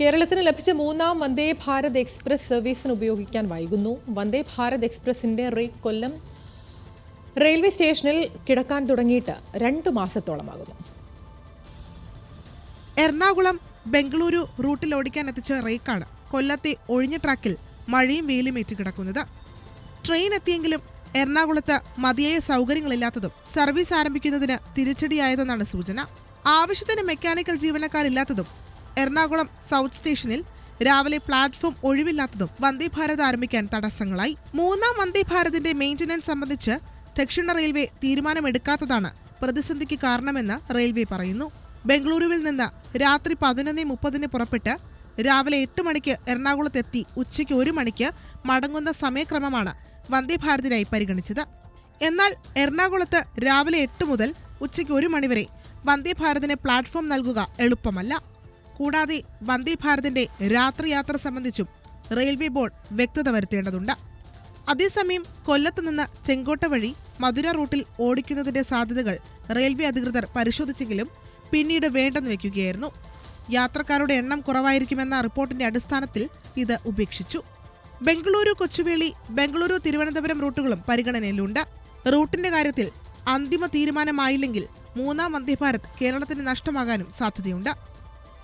കേരളത്തിന് ലഭിച്ച മൂന്നാം വന്ദേ ഭാരത് എക്സ്പ്രസ് സർവീസിന് ഉപയോഗിക്കാൻ വൈകുന്നു. വന്ദേ ഭാരത് എക്സ്പ്രസിന്റെ റേ കൊല്ലം റെയിൽവേ സ്റ്റേഷനിൽ കിടക്കാൻ തുടങ്ങിയിട്ട് രണ്ടു മാസത്തോളമാകുന്നു. എറണാകുളം ബംഗളൂരു റൂട്ടിൽ ഓടിക്കാൻ എത്തിച്ച റേക്കാണ് കൊല്ലത്തെ ഒഴിഞ്ഞ ട്രാക്കിൽ മഴയും വെയിലും ഏറ്റു കിടക്കുന്നത് ട്രെയിൻ എത്തിയെങ്കിലും എറണാകുളത്ത് മതിയായ സൗകര്യങ്ങളില്ലാത്തതും സർവീസ് ആരംഭിക്കുന്നതിന് തിരിച്ചടിയായതെന്നാണ് സൂചന. ആവശ്യത്തിന് മെക്കാനിക്കൽ ജീവനക്കാരില്ലാത്തതും എറണാകുളം സൗത്ത് സ്റ്റേഷനിൽ രാവിലെ പ്ലാറ്റ്ഫോം ഒഴിവില്ലാത്തതും വന്ദേ ഭാരത് ആരംഭിക്കാൻ തടസ്സങ്ങളായി. മൂന്നാം വന്ദേ ഭാരതിന്റെ മെയിന്റനൻസ് സംബന്ധിച്ച് ദക്ഷിണ റെയിൽവേ തീരുമാനമെടുക്കാത്തതാണ് പ്രതിസന്ധിക്ക് കാരണമെന്ന് റെയിൽവേ പറയുന്നു. ബംഗളൂരുവിൽ നിന്ന് രാത്രി പതിനൊന്ന് മുപ്പതിന് പുറപ്പെട്ട് രാവിലെ എട്ട് മണിക്ക് എറണാകുളത്തെത്തി ഉച്ചയ്ക്ക് ഒരു മണിക്ക് മടങ്ങുന്ന സമയക്രമമാണ് വന്ദേ ഭാരതിനായി പരിഗണിച്ചത്. എന്നാൽ എറണാകുളത്ത് രാവിലെ എട്ട് മുതൽ ഉച്ചയ്ക്ക് ഒരു മണിവരെ വന്ദേ ഭാരതിന് പ്ലാറ്റ്ഫോം നൽകുക എളുപ്പമല്ല. കൂടാതെ വന്ദേ ഭാരതിന്റെ രാത്രിയാത്ര സംബന്ധിച്ചും റെയിൽവേ ബോർഡ് വ്യക്തത വരുത്തേണ്ടതുണ്ട്. അതേസമയം കൊല്ലത്ത് നിന്ന് ചെങ്കോട്ട വഴി മധുര റൂട്ടിൽ ഓടിക്കുന്നതിന്റെ സാധ്യതകൾ റെയിൽവേ അധികൃതർ പരിശോധിച്ചെങ്കിലും പിന്നീട് വേണ്ടെന്ന് വെക്കുകയായിരുന്നു. യാത്രക്കാരുടെ എണ്ണം കുറവായിരിക്കുമെന്ന റിപ്പോർട്ടിന്റെ അടിസ്ഥാനത്തിൽ ഇത് ഉപേക്ഷിച്ചു. ബംഗളൂരു കൊച്ചുവേളി ബംഗളൂരു തിരുവനന്തപുരം റൂട്ടുകളും പരിഗണനയിലുണ്ട്. റൂട്ടിന്റെ കാര്യത്തിൽ അന്തിമ തീരുമാനമായില്ലെങ്കിൽ മൂന്നാം വന്ദേ ഭാരത് കേരളത്തിന് നഷ്ടമാകാനും സാധ്യതയുണ്ട്.